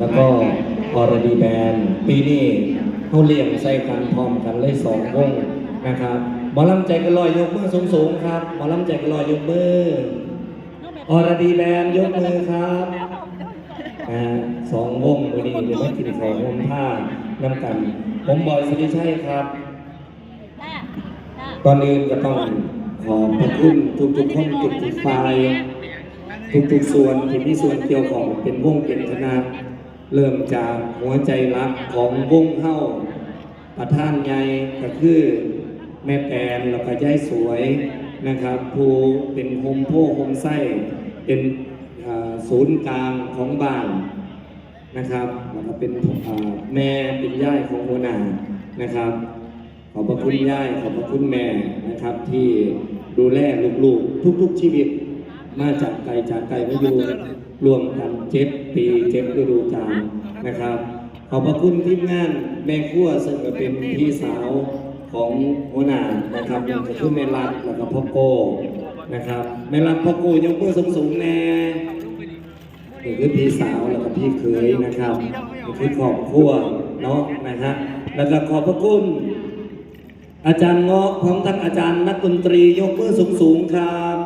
แล้วก็ออรดีแบนปีนี้เขาเลี้ยงใส่กันพร้อมกันเลยสองวงนะครับหมอลำใจกันลอยยกมือสูงๆครับหมอลำใจกลอยยกมือออรดีแบนยกมือครับอสองวงวันนี้เดี๋ยวมากินของวงผ้าน้ำกัน ผมบอยสุริชัยครับก่อนอื่นก็ต้องขอบพระคุณทุกๆคนทุกๆฝ่ายทุกๆส่วนที่มีส่วนเกี่ยวของเป็นวงเป็นคณะ เริ่มจากหัวใจรักของวงเฮ้าประธานใหญ่ก็คือแม่แปนแล้วก็ยายสวยนะครับผู้เป็นโฮมโพโฮมไส้เป็นศูนย์กลางของบ้านนะครับแล้วก็เป็นแม่เป็นย่ายของหัวหน้านะครับขอบพระคุณย่ายขอบพระคุณแม่นะครับ ที่ดูแลลูกๆทุกๆชีวิตมาจากไกลจากไกลมาอยู่ รวมกันเจ็ดปีเจ็ดฤดูกาลนะครับ ขอบพระคุณทีมงานแม่ครัวซึ่งก็เป็นพี่สาวของหัวหน้านะครับก็คือแม่รัดแล้วก็พ่อโก้นะครับแม่รัดพ่อโก้ยกมือสูงแน่นี่คือพี่สาวแล้วก็พี่เคยนะครับนี่คือครอบครัวเนาะนะฮะแล้วก็ขอบพระคุณอาจารย์เงาะพร้อมทั้งอาจารย์นักดนตรียกมือสูงสูงๆครับ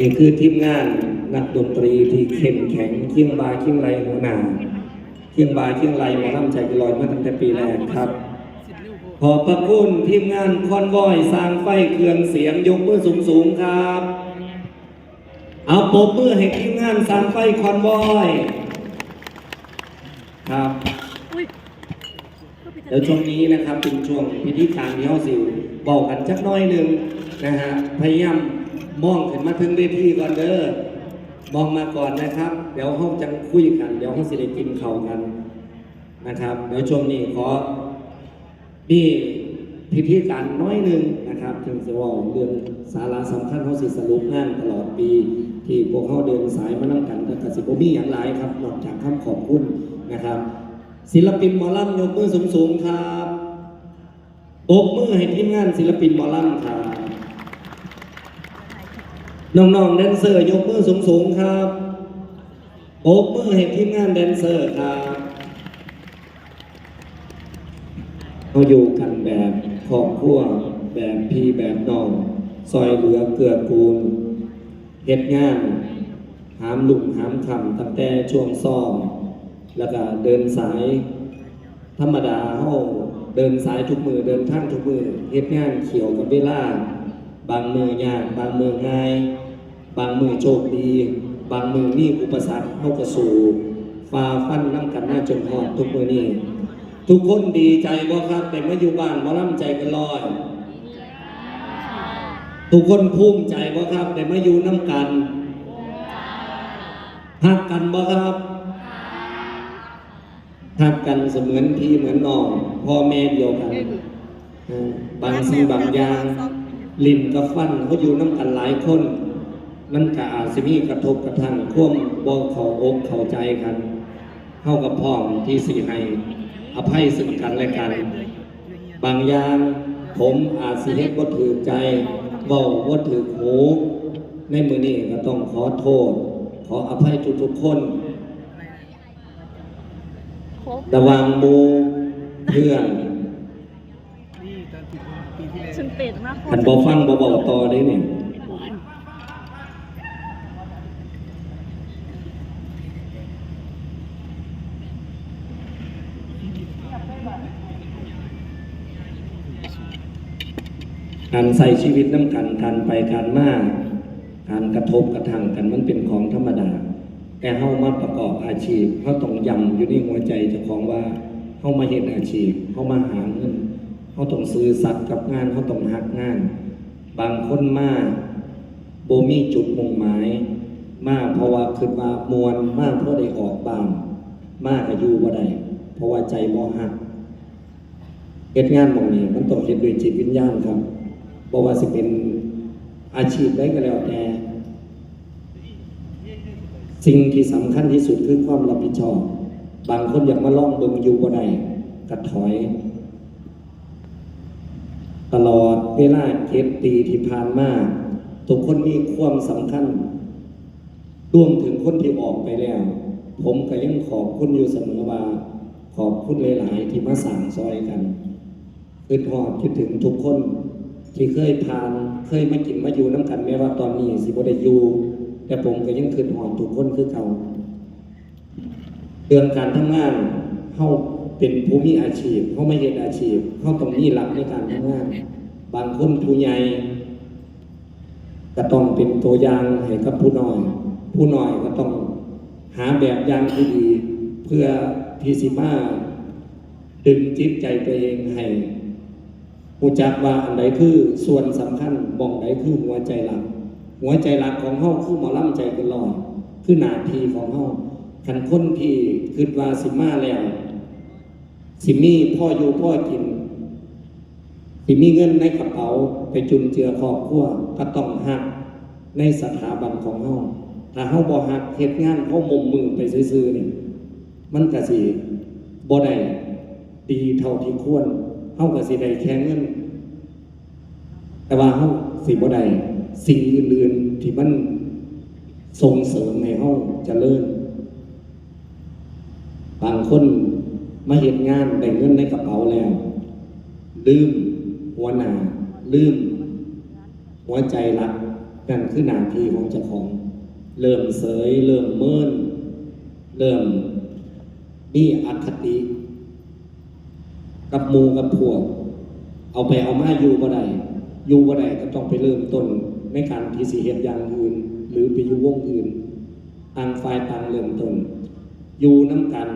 นี่คือทีมงาน นักดนตรีที่เข้มแข็งเคียงบาเคียงไรหัวหน้าเคียงบาเคียงไรหมอลำใจลอยมาตั้งแต่ปีแรกครับ ขอบพระคุณทีมงานคอนวอยสร้างไฟเครื่องเสียงยกมือสูงสูงๆครับ เอาปรบมือให้ทีมงานสร้างไฟคอนวอยครับเดี๋ยวช่วงนี้นะครับเป็นช่วงพิธีการที่เขาสิวบอกกันจักน้อยหนึ่งนะฮะพยายามมองขึ้นมาถึงเวทีก่อนเด้อ มองมาก่อนนะครับ เดี๋ยวห้องจังคุยกัน เดี๋ยวห้องสิได้กินเขากันนะครับ เดี๋ยวช่วงนี้ขอนี่พิธีการน้อยหนึ่งนะครับถึงจะว่าเรื่องสาระสำคัญเขาสิสรุปงานตลอดปี ที่พวกเขาเดินสายมานั่งกันแต่กสิบมีอย่างไรครับนอกจากคำขอบคุณนะครับ ศิลปินหมอลำยกมือสูงๆครับโอบมือให้ทีมงานศิลปินหมอลำครับ น้องๆแดนเซอร์ยกมือสูงๆครับโอบมือให้ทีมงานแดนเซอร์ครับเราอยู่กันแบบครอบครัวแบบพี่แบบน้องซอยเหลือเกือกูลเฮ็ดงานหามหลุกหามคำตั้งแต่ช่วงซ้อม แล้วก็เดินสาย ธรรมดาเฮาเดินสายทุกมือเดินทางทุกมือเฮ็ดงานเขียวกับเวลา บางมือยากบางมือง่าย บางมือโชคดี บางมือมีอุปสรรคเฮาก็สู้ฝ่าฟันน้ำกันหน้าจนหอดทุกมือนี้ทุกคนดีใจบ่ครับแต่มาอยู่บ้านหมาล่ำใจกันลอย ทุกคนภูมิใจบ่ครับแต่มาอยู่น้ำกันหักกันบ่ครับหักกันเสมือนพี่เหมือนน้องพ่อแม่เดียวกันบางสิ่งบางอย่าง ลิ้นกับฟันเขาอยู่น้ำกันหลายคน มันก็อาจจะมีกระทบกระทั่งควมบ่เข้าอกเข้าใจกันเข้ากับพ่อมที่สี่ให้อภัยซึ่งกันและกัน บางอย่างผมอาจสิเฮ็ดบ่ถือใจเว้าบ่ถือหูในมือนี้ก็ต้องขอโทษ ขออภัยทุกๆคน ระหวังหมูเพื่อนฉันเป็ดมากคันบ่ฟังบ่เว้าต่อได้นี่ การใส่ชีวิตน้ำกันการไปการมาการกระทบกระทั่งกันมันเป็นของธรรมดา แต่เฮามาประกอบอาชีพเฮาต้องย้ำอยู่ในหัวใจเจ้าของว่าเฮามาเฮ็ดอาชีพเฮามาหาเงินเฮาต้องซื่อสัตย์กับงานเฮาต้องฮักงาน บางคนมาโบมีจุดมุ่งหมายมาเพราะว่าคิดว่ามวนมาเพราะได้ออกบ้านมาก็อยู่บ่ได้เพราะว่าใจบ่ฮักเฮ็ดงานมองนี้มันต้องเฮ็ดด้วยจิตวิญญาณครับ บ่ว่าสิเป็นอาชีพใดก็แล้วแต่สิ่งที่สำคัญที่สุดคือความรับผิดชอบ บางคนอยากมาล่องเบิงอยู่บ่ได้ก็ถอย ตลอดเวลาเจ็ดปีที่ผ่านมาทุกคนมีความสำคัญรวมถึงคนที่ออกไปแล้ว ผมก็ยังขอบคุณอยู่เสมอว่า ขอบคุณหลาย ๆ ที่มาสั่งซอยกันคือทอดคิดถึงทุกคน ที่เคยผ่านเคยมากินมาอยู่น้ำกันแม้ว่าตอนนี้สิบ่ได้อยู่แต่ผมก็ยังคืนหอดทุกคนคือเก่าเรื่องการทำงานเฮาเป็นผู้มีอาชีพเฮาไม่เห็นอาชีพเฮาต้องมีหลักในการทำงาน บางคนผู้ใหญ่ก็ต้องเป็นตัวอย่างให้กับผู้น้อย ผู้น้อยก็ต้องหาแบบอย่างที่ดี เพื่อที่สิมาดึงจิตใจตัวเองให้ ผู้จักว่าอันใดคือส่วนสำคัญบ่องใดคือหัวใจหลัก หัวใจหลักของเฮาคือหมอลำใจเกันลอยคือหน้าที่ของเฮาคันคนที่คิดว่าสิมาแล้วสิมีพ่ออยู่พ่อกินที่มีเงินในกระเป๋าไปจุนเจือครอบครัวก็ต้องหักในสถาบันของเฮาถ้าเฮาบ่หักเฮ็ดงานเฮามุมมือไปซื่อๆนี่มันก็สิบ่ได้ดีเท่าที่ควร เฮาก็สิได้แค่เงินแต่ว่าเฮาสิบ่ได้สิ่งอื่นๆที่มันส่งเสริมให้เฮาเจริญบางคนมาเฮ็ดงานได้เงินในกระเป๋าแล้วลืมหัวหน้าลืมหัวใจรักนั่นคือหน้าที่ของเจ้าของ เริ่มเสยเริ่มเมินเริ่มมีอคติ กับหมูกับพวก เอาไปเอามาอยู่บ่ได้อยู่บ่ได้ก็ต้องไปเริ่มต้นในการที่สิเหตุอย่างอื่น หรือไปอยู่วงอื่นต่างฝ่ายต่างเริ่มต้นอยู่น้ำกัน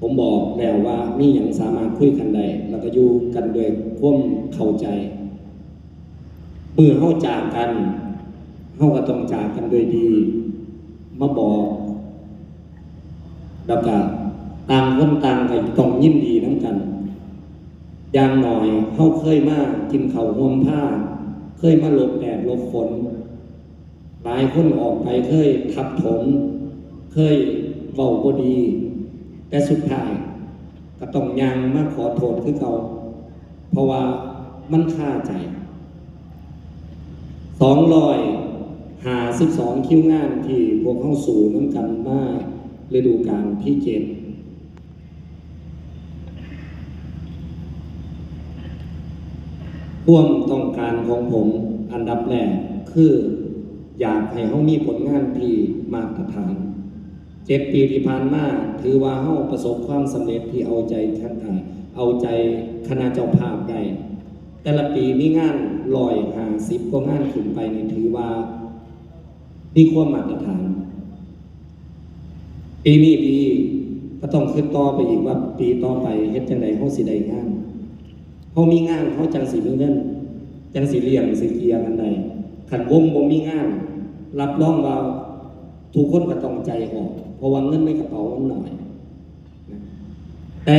ผมบอกแล้วว่ามีอย่างสามารถคุยกันได้แล้วก็อยู่กันด้วยความเข้าใจเมื่อเข้าจากกันเข้าก็ต้องจากกันด้วยดี มาบอกแล้วก็ ต่างคนต่างก็ต้องยินดีน้ำกันอย่างหน่อยเข้าเคยมากินเขาห่มผ้า เคยมาหลบแดดหลบฝนหลายคนออกไปเคยทับถม เคยเบาบดี แต่สุดท้ายก็ต้องยังมาขอโทษคือเขาเพราะว่ามันค่าใจสองรอยหาสิบสองคิวงานที่พวกเข้าสู่น้ำกันมากฤดูกาลที่เจ็ด ความต้องการของผมอันดับแรกคืออยากให้เขามีผลงานที่มาตรฐาน เจ็ดปีที่ผ่านมาถือว่าเฮาประสบความสำเร็จที่เอาใจท่านาเอาใจคณะเจ้าภาพได้แต่ละปีมีงานลอยหาสิบก็งานขึ้นไปนี่ถือว่ามีความมาตรฐาน ปีนี้ดีก็ต้องขึ้นต่อไปอีกว่าปีต่อไปเฮ็ดจังไดเฮาสิได้งาน เขามีงานเขาจังสีมีเงิน จังสีเลี้ยงสีเกียร์กันได้ขันวงบ่มีงาน รับรองว่าทุกคนก็ต้องใจออกเพราะว่าเงินในกระเป๋ามันหน่อย